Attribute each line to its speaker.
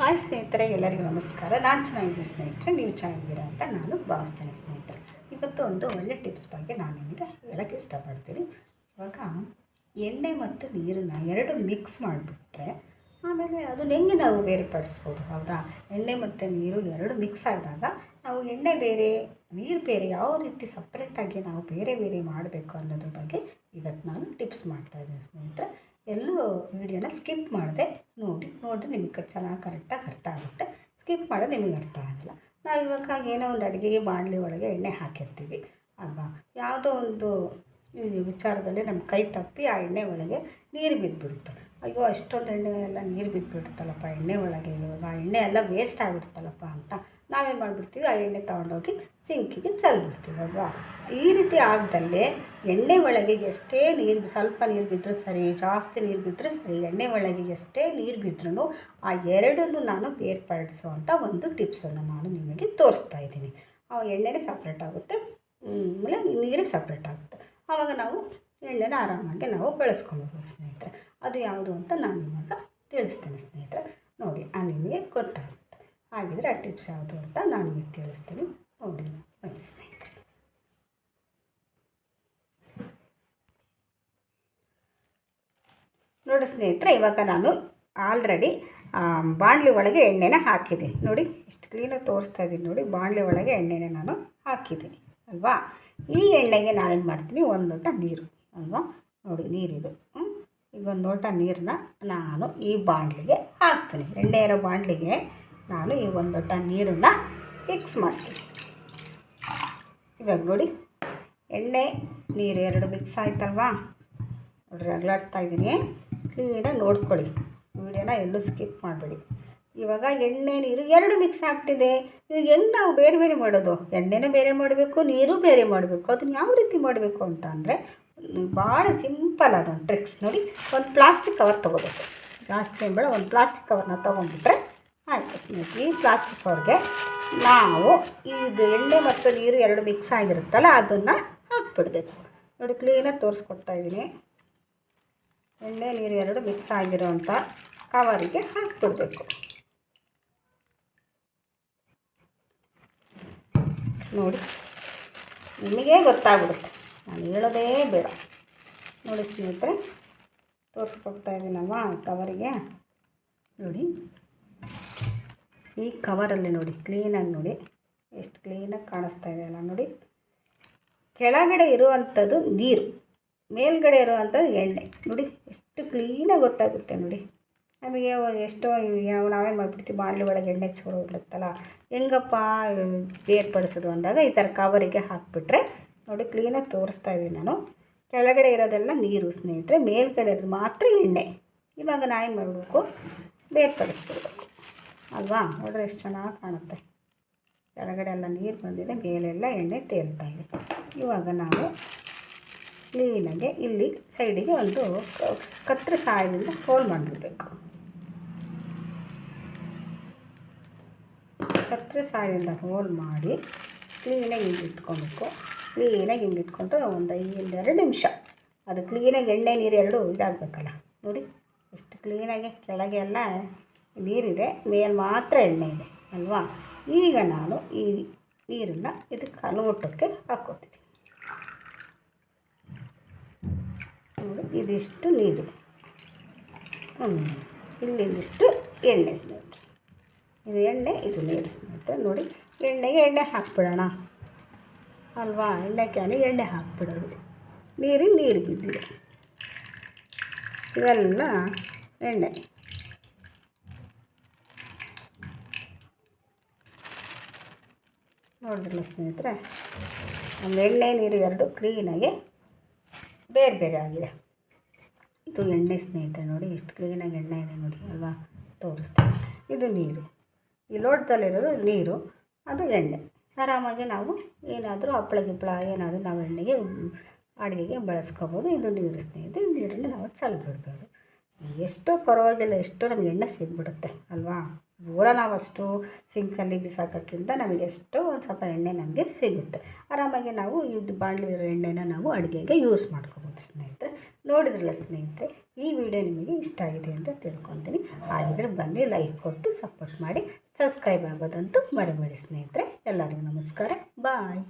Speaker 1: Hi ಸ್ನೇಹಿತರೆ, ಎಲ್ಲರಿಗೂ ನಮಸ್ಕಾರ. ನಾನು ಚೆನ್ನಾಗಿದ್ದೀನಿ ಸ್ನೇಹಿತರೆ, ನೀವು ಚೆನ್ನಾಗಿದ್ದೀರಾ ಅಂತ ನಾನು ಭಾವಿಸ್ತೇನೆ ಸ್ನೇಹಿತರೆ. ಇವತ್ತು ಒಂದು ಒಳ್ಳೆ ಟಿಪ್ಸ್ ಬಗ್ಗೆ ನಾನು ನಿಮಗೆ ಹೇಳೋಕ್ಕೆ ಇಷ್ಟಪಡ್ತೀನಿ. ಇವಾಗ ಎಣ್ಣೆ ಮತ್ತು ನೀರನ್ನು ಎರಡು ಮಿಕ್ಸ್ ಮಾಡಿಬಿಟ್ರೆ ಆಮೇಲೆ ಅದನ್ನ ಹೆಂಗೆ ನಾವು ಬೇರ್ಪಡಿಸ್ಬೋದು? ಹೌದಾ? ಎಣ್ಣೆ ಮತ್ತು ನೀರು ಎರಡು ಮಿಕ್ಸ್ ಆದಾಗ ನಾವು ಎಣ್ಣೆ ಬೇರೆ, ನೀರು ಬೇರೆ ಯಾವ ರೀತಿ ಸಪ್ರೇಟಾಗಿ ನಾವು ಬೇರೆ ಬೇರೆ ಮಾಡಬೇಕು ಅನ್ನೋದ್ರ ಬಗ್ಗೆ ಇವತ್ತು ನಾನು ಟಿಪ್ಸ್ ಮಾಡ್ತಾಯಿದ್ದೀನಿ ಸ್ನೇಹಿತರೆ. ಎಲ್ಲೂ ವೀಡಿಯೋನ ಸ್ಕಿಪ್ ಮಾಡಿದೆ ನೋಡಿ, ನೋಡಿದ್ರೆ ನಿಮಗೆ ಚೆನ್ನಾಗಿ ಕರೆಕ್ಟಾಗಿ ಅರ್ಥ ಆಗುತ್ತೆ. ಸ್ಕಿಪ್ ಮಾಡಿದ್ರೆ ನಿಮಗೆ ಅರ್ಥ ಆಗಲ್ಲ. ನಾವು ಇವಾಗ ಏನೋ ಒಂದು ಅಡುಗೆಗೆ ಬಾಣಲಿ ಒಳಗೆ ಎಣ್ಣೆ ಹಾಕಿರ್ತೀವಿ, ಅಲ್ವಾ? ಯಾವುದೋ ಒಂದು ವಿಚಾರದಲ್ಲಿ ನಮ್ಮ ಕೈ ತಪ್ಪಿ ಆ ಎಣ್ಣೆ ಒಳಗೆ ನೀರು ಬಿದ್ದುಬಿಡುತ್ತೆ ಅಯ್ಯೋ, ಅಷ್ಟೊಂದು ಎಣ್ಣೆ ಎಲ್ಲ ನೀರು ಬಿದ್ದುಬಿಡುತ್ತಲ್ಲಪ್ಪ ಎಣ್ಣೆ ಒಳಗೆ ಇವಾಗ ಆ ಎಣ್ಣೆ ಎಲ್ಲ ವೇಸ್ಟ್ ಆಗಿಬಿಡುತ್ತಲ್ಲಪ್ಪ ಅಂತ ನಾವೇನು ಮಾಡಿಬಿಡ್ತೀವಿ, ಆ ಎಣ್ಣೆ ತೊಗೊಂಡೋಗಿ ಸಿಂಕಿಗೆ ಚೆಲ್ಬಿಡ್ತೀವಿ ಅಲ್ವಾ? ಈ ರೀತಿ ಆಗ್ದಲ್ಲೇ ಎಣ್ಣೆ ಒಳಗೆ ಎಷ್ಟೇ ನೀರು ಸ್ವಲ್ಪ ನೀರು ಬಿದ್ದರೂ ಸರಿ, ಜಾಸ್ತಿ ನೀರು ಬಿದ್ದರೂ ಸರಿ, ಎಣ್ಣೆ ಒಳಗೆ ಎಷ್ಟೇ ನೀರು ಬಿದ್ರೂ ಆ ಎರಡನ್ನು ನಾನು ಬೇರ್ಪಡಿಸುವಂಥ ಒಂದು ಟಿಪ್ಸನ್ನು ನಾನು ನಿಮಗೆ ತೋರಿಸ್ತಾ ಇದ್ದೀನಿ. ಆ ಎಣ್ಣೆನೇ ಸಪ್ರೇಟ್ ಆಗುತ್ತೆ. ಆಮೇಲೆ ನೀರೇ ಸಪ್ರೇಟ್ ಆಗುತ್ತೆ. ಆವಾಗ ನಾವು ಎಣ್ಣೆನ ಆರಾಮಾಗಿ ನಾವು ಬಳಸ್ಕೊಳ್ಬೋದು ಸ್ನೇಹಿತರೆ. ಅದು ಯಾವುದು ಅಂತ ನಾನು ಇವಾಗ ತಿಳಿಸ್ತೇನೆ ಸ್ನೇಹಿತರೆ. ನೋಡಿ, ಆ ನಿಮಗೆ ಗೊತ್ತಾಗುತ್ತೆ. ಹಾಗಿದ್ರೆ ಆ ಟಿಪ್ಸ್ ಯಾವುದು ಅಂತ ನಾನು ನಿಮಗೆ ತಿಳಿಸ್ತೀನಿ. ನೋಡಿ, ಬನ್ನಿ ಸ್ನೇಹಿತರೆ. ನೋಡಿ ಸ್ನೇಹಿತರೆ, ಇವಾಗ ನಾನು ಆಲ್ರೆಡಿ ಬಾಣಲಿ ಒಳಗೆ ಎಣ್ಣೆನ ಹಾಕಿದ್ದೀನಿ. ನೋಡಿ, ಇಷ್ಟು ಕ್ಲೀನಾಗಿ ತೋರಿಸ್ತಾ ಇದ್ದೀನಿ. ನೋಡಿ, ಬಾಣಲಿ ಒಳಗೆ ಎಣ್ಣೆನ ನಾನು ಹಾಕಿದ್ದೀನಿ. ಅಲ್ವಾ? ಈ ಎಣ್ಣೆಗೆ ನಾನೇನು ಮಾಡ್ತೀನಿ? ಒಂದು ಲೋಟ ನೀರು. ಅಲ್ವಾ? ನೋಡಿ, ನೀರಿದು? ಈಗ ಒಂದು ಲೋಟ ನೀರನ್ನ ನಾನು ಈ ಬಾಣಲಿಗೆ ಹಾಕ್ತೀನಿ. ಎಣ್ಣೆ ಇರೋ ಬಾಣಲಿಗೆ ನಾನು ಈ ಒಂದು ಲೋಟ ನೀರನ್ನು ಮಿಕ್ಸ್ ಮಾಡ್ತೀನಿ. ಇವಾಗ ನೋಡಿ, ಎಣ್ಣೆ, ನೀರು ಎರಡು ಮಿಕ್ಸ್ ಆಯ್ತಲ್ವಾ? ನೋಡ್ರಿ, ಅಗಲಾಡ್ತಾ ಇದ್ದೀನಿ ಕ್ಲೀನಾಗಿ ನೋಡ್ಕೊಳ್ಳಿ. ವಿಡಿಯೋನ ಎಲ್ಲೂ ಸ್ಕಿಪ್ ಮಾಡಬೇಡಿ. ಇವಾಗ ಎಣ್ಣೆ, ನೀರು ಎರಡು ಮಿಕ್ಸ್ ಆಗ್ತಿದೆ. ಇವಾಗ ಹೆಂಗೆ ನಾವು ಬೇರೆ ಬೇರೆ ಮಾಡೋದು? ಎಣ್ಣೆನೇ ಬೇರೆ ಮಾಡಬೇಕು, ನೀರು ಬೇರೆ ಮಾಡಬೇಕು. ಅದನ್ನು ಯಾವ ರೀತಿ ಮಾಡಬೇಕು ಅಂತ ಅಂದರೆ ಭಾಳ ಸಿಂಪಲ್ ಅದೊಂದು ಟ್ರಿಕ್ಸ್ ನೋಡಿ. ಒಂದು ಪ್ಲಾಸ್ಟಿಕ್ ಕವರ್ ತೊಗೋಬೇಕು. ಜಾಸ್ತಿ ಬೇಡ, ಒಂದು ಪ್ಲಾಸ್ಟಿಕ್ ಕವರ್ನ ತೊಗೊಂಡ್ಬಿಟ್ರೆ ಆಯಿತು ಸ್ನೇಹಿತರೆ ಈ ಪ್ಲಾಸ್ಟಿಕ್ ಅವ್ರಿಗೆ ನಾವು ಇದು ಎಣ್ಣೆ ಮತ್ತು ನೀರು ಎರಡು ಮಿಕ್ಸ್ ಆಗಿರುತ್ತಲ್ಲ, ಅದನ್ನು ಹಾಕ್ಬಿಡ್ಬೇಕು. ನೋಡಿ ಕ್ಲೀನಾಗಿ ತೋರಿಸ್ಕೊಡ್ತಾ ಇದ್ದೀನಿ ಎಣ್ಣೆ, ನೀರು ಎರಡು ಮಿಕ್ಸ್ ಆಗಿರೋವಂಥ ಕವರಿಗೆ ಹಾಕ್ಬಿಡ್ಬೇಕು. ನೋಡಿ, ನಿಮಗೇ ಗೊತ್ತಾಗ್ಬಿಡುತ್ತೆ. ನಾನು ಹೇಳೋದೇ ಬೇಡ. ನೋಡಿ, ಸ್ನೇಹಿತರೆ, ತೋರಿಸ್ಕೊಡ್ತಾ ಇದ್ದೀನಲ್ವಾ ಕವರಿಗೆ ನೋಡಿ. ಈ ಕವರಲ್ಲಿ ನೋಡಿ, ಕ್ಲೀನಾಗಿ ನೋಡಿ. ಎಷ್ಟು ಕ್ಲೀನಾಗಿ ಕಾಣಿಸ್ತಾ ಇದೆ ಅಲ್ಲ ನೋಡಿ. ಕೆಳಗಡೆ ಇರುವಂಥದ್ದು ನೀರು, ಮೇಲ್ಗಡೆ ಇರುವಂಥದ್ದು ಎಣ್ಣೆ. ನೋಡಿ, ಎಷ್ಟು ಕ್ಲೀನಾಗಿ ಗೊತ್ತಾಗುತ್ತೆ ನೋಡಿ. ನಮಗೆ ಎಷ್ಟೋ ಯಾವ ನಾವೇನು ಮಾಡಿಬಿಡ್ತೀವಿ, ಬಾಣಲಿ ಒಳಗೆ ಎಣ್ಣೆ ಬಿಡುತ್ತಲ್ಲ ಹೆಂಗಪ್ಪ ಬೇರ್ಪಡಿಸೋದು ಅಂದಾಗ ಈ ಥರ ಕವರಿಗೆ ಹಾಕಿಬಿಟ್ರೆ ನೋಡಿ, ಕ್ಲೀನಾಗಿ ತೋರಿಸ್ತಾ ಇದ್ದೀನಿ ನಾನು. ಕೆಳಗಡೆ ಇರೋದೆಲ್ಲ ನೀರು, ಸ್ನೇಹಿತರೆ. ಮೇಲ್ಗಡೆ ಇರೋದು ಮಾತ್ರ ಎಣ್ಣೆ. ಇವಾಗ ನಾವೇನು ಮಾಡಬೇಕು? ಬೇರ್ಪಡಿಸ್ಬಿಡ್ಬೇಕು. ಅಲ್ವಾ? ನೋಡ್ರಿ ಎಷ್ಟು ಚೆನ್ನಾಗಿ ಕಾಣುತ್ತೆ. ಕೆಳಗಡೆ ಎಲ್ಲ ನೀರು ಬಂದಿದೆ, ಮೇಲೆಲ್ಲ ಎಣ್ಣೆ ತೇಲ್ತಾ ಇದೆ. ಇವಾಗ ನಾವು ಕ್ಲೀನಾಗೆ ಇಲ್ಲಿ ಸೈಡಿಗೆ ಒಂದು ಕತ್ತರಿ ಸಹಾಯದಿಂದ ಹೋಲ್ ಮಾಡಿಬಿಡ್ಬೇಕು. ಕತ್ತರಿ ಸಹಾಯದಿಂದ ಹೋಲ್ ಮಾಡಿ ಕ್ಲೀನಾಗಿ ಹಿಂಗೆ ಇಟ್ಕೊಬೇಕು. ಕ್ಲೀನಾಗಿ ಹಿಂಗೆ ಇಟ್ಕೊಂಡ್ರೆ ಒಂದು ಎರಡು ನಿಮಿಷ. ಅದು ಕ್ಲೀನಾಗಿ ಎಣ್ಣೆ, ನೀರು ಎರಡು ಇದಾಗಬೇಕಲ್ಲ. ನೋಡಿ, ಎಷ್ಟು ಕ್ಲೀನಾಗಿ ಕೆಳಗೆ ಎಲ್ಲ ನೀರಿದೆ ಮೇಲೆ ಮಾತ್ರ ಎಣ್ಣೆ ಇದೆ, ಅಲ್ವಾ? ಈಗ ನಾನು ಈ ನೀರನ್ನು ಇದಕ್ಕೆ ಹಲವಟ್ಟಕ್ಕೆ ಹಾಕೋತೀನಿ. ನೋಡಿ, ಇದಿಷ್ಟು ನೀರು. ಇಲ್ಲಿಂದಿಷ್ಟು ಎಣ್ಣೆ ಸ್ನೇಹಿತರೆ. ಇದು ಎಣ್ಣೆ, ಇದು ನೀರು ಸ್ನೇಹಿತರೆ. ನೋಡಿ, ಎಣ್ಣೆಗೆ ಎಣ್ಣೆ ಹಾಕ್ಬಿಡೋಣ. ಅಲ್ವಾ? ಎಣ್ಣೆ ಕ್ಯಾನಿಗೆ ಎಣ್ಣೆ ಹಾಕ್ಬಿಡೋದು. ನೀರಿಗೆ ನೀರು ಬಿದ್ದಿದೆ. ಇವೆಲ್ಲ ಎಣ್ಣೆ. ನೋಡಿದ್ರಲ್ಲ ಸ್ನೇಹಿತರೆ? ನಮ್ಮ ಎಣ್ಣೆ, ನೀರು ಎರಡು ಕ್ಲೀನಾಗಿ ಬೇರೆ ಬೇರೆ ಆಗಿದೆ. ಇದು ಎಣ್ಣೆ ಸ್ನೇಹಿತರೆ ನೋಡಿ, ಎಷ್ಟು ಕ್ಲೀನಾಗಿ ಎಣ್ಣೆ ಇದೆ ನೋಡಿ, ಅಲ್ವಾ? ತೋರಿಸ್ತೀನಿ. ಇದು ನೀರು. ಈ ಲೋಟದಲ್ಲಿರೋದು ನೀರು, ಅದು ಎಣ್ಣೆ. ಆರಾಮಾಗಿ ನಾವು ಏನಾದರೂ ಹಪ್ಪಳ ಗಿಪ್ಪಳ ಏನಾದರೂ ನಾವು ಎಣ್ಣೆಗೆ, ಅಡುಗೆಗೆ ಬಳಸ್ಕೋಬೋದು. ಇದು ನೀರು ಸ್ನೇಹಿತರೆ ನೀರನ್ನು ನಾವು ಚೆಲ್ಬಿಡ್ಬೋದು. ಎಷ್ಟೋ ಪರವಾಗಿಲ್ಲ, ಎಷ್ಟೋ ನಮಗೆ ಎಣ್ಣೆ ಸಿಗ್ಬಿಡುತ್ತೆ ಅಲ್ವಾ? ಪೂರ ನಾವಷ್ಟು ಸಿಂಕಲ್ಲಿ ಬಿಸಾಕೋಕ್ಕಿಂತ ನಮಗೆ ಎಷ್ಟೋ ಒಂದು ಸ್ವಲ್ಪ ಎಣ್ಣೆ ನಮಗೆ ಸಿಗುತ್ತೆ. ಆರಾಮಾಗಿ ನಾವು ಇದು ಬಾಣಲಿರೋ ಎಣ್ಣೆನ ನಾವು ಅಡುಗೆಗೆ ಯೂಸ್ ಮಾಡ್ಕೋಬೋದು ಸ್ನೇಹಿತರೆ. ನೋಡಿದ್ರಲ್ಲ ಸ್ನೇಹಿತರೆ, ಈ ವಿಡಿಯೋ ನಿಮಗೆ ಇಷ್ಟ ಆಗಿದೆ ಅಂತ ತಿಳ್ಕೊತೀನಿ. ಹಾಗಿದ್ರೆ ಬನ್ನಿ ಲೈಕ್ ಕೊಟ್ಟು ಸಪೋರ್ಟ್ ಮಾಡಿ ಸಬ್ಸ್ಕ್ರೈಬ್ ಆಗೋದಂತೂ ಮರಿಬೇಡಿ ಸ್ನೇಹಿತರೆ. ಎಲ್ಲರಿಗೂ ನಮಸ್ಕಾರ. ಬಾಯ್